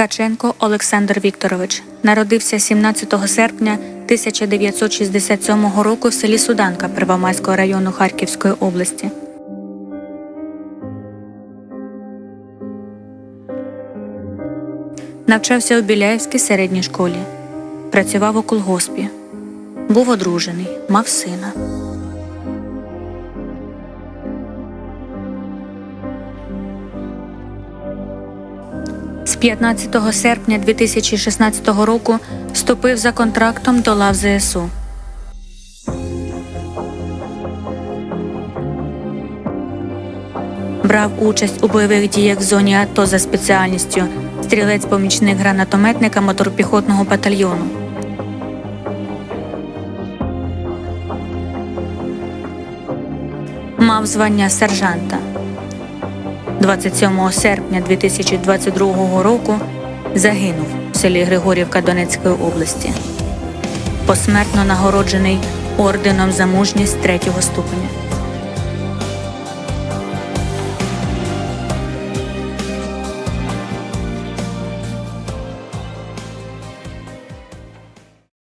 Ткаченко Олександр Вікторович народився 17 серпня 1967 року в селі Суданка Первомайського району Харківської області. Навчався у Біляївській середній школі. Працював у колгоспі. Був одружений, мав сина. 15 серпня 2016 року вступив за контрактом до лав ЗСУ. Брав участь у бойових діях в зоні АТО за спеціальністю стрілець-помічник гранатометника моторпіхотного батальйону. Мав звання сержанта. 27 серпня 2022 року загинув в селі Григорівка Донецької області. Посмертно нагороджений орденом за мужність третього ступеня.